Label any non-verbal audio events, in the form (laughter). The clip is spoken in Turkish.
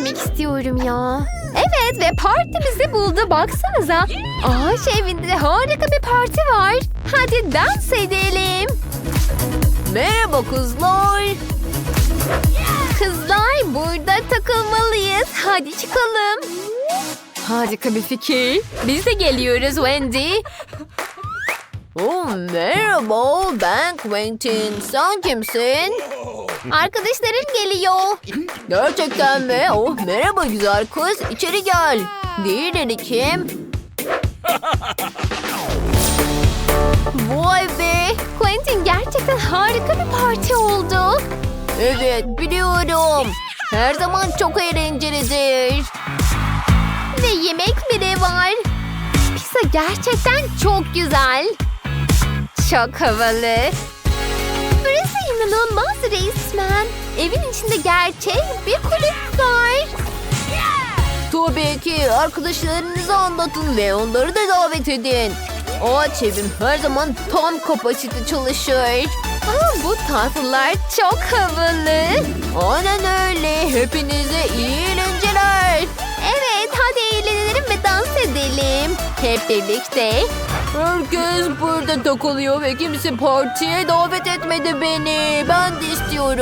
gitmek istiyorum ya. Evet ve partimizi buldu baksanıza. Ağaç evinde harika bir parti var. Hadi dans edelim. Merhaba kızlar. Kızlar burada takılmalıyız. Hadi çıkalım. Harika bir fikir. Biz de geliyoruz Wendy. Oh, merhaba ben Quentin. Sen kimsin? (laughs) Arkadaşların geliyor. Gerçekten mi? Oh merhaba güzel kız. İçeri gel. Diğerleri kim? Vay be. Quentin gerçekten harika bir parti oldu. Evet biliyorum. Her zaman çok eğlencelidir. Ve yemek bile var. Pizza gerçekten çok güzel. Çok havalı. Burası inanılmaz resmen. Evin içinde gerçek bir kulüp var. Tabii ki arkadaşlarınızı anlatın ve onları da davet edin. Ağaç evim her zaman tam kapasite çalışır. Aa, bu tatlılar çok havalı. Aynen öyle. Hepinize iyi eğlenceler. Evet hadi eğlenelim ve dans edelim. Hep birlikte. Herkes burada takılıyor ve kimse partiye davet etmedi beni. Ben de istiyorum.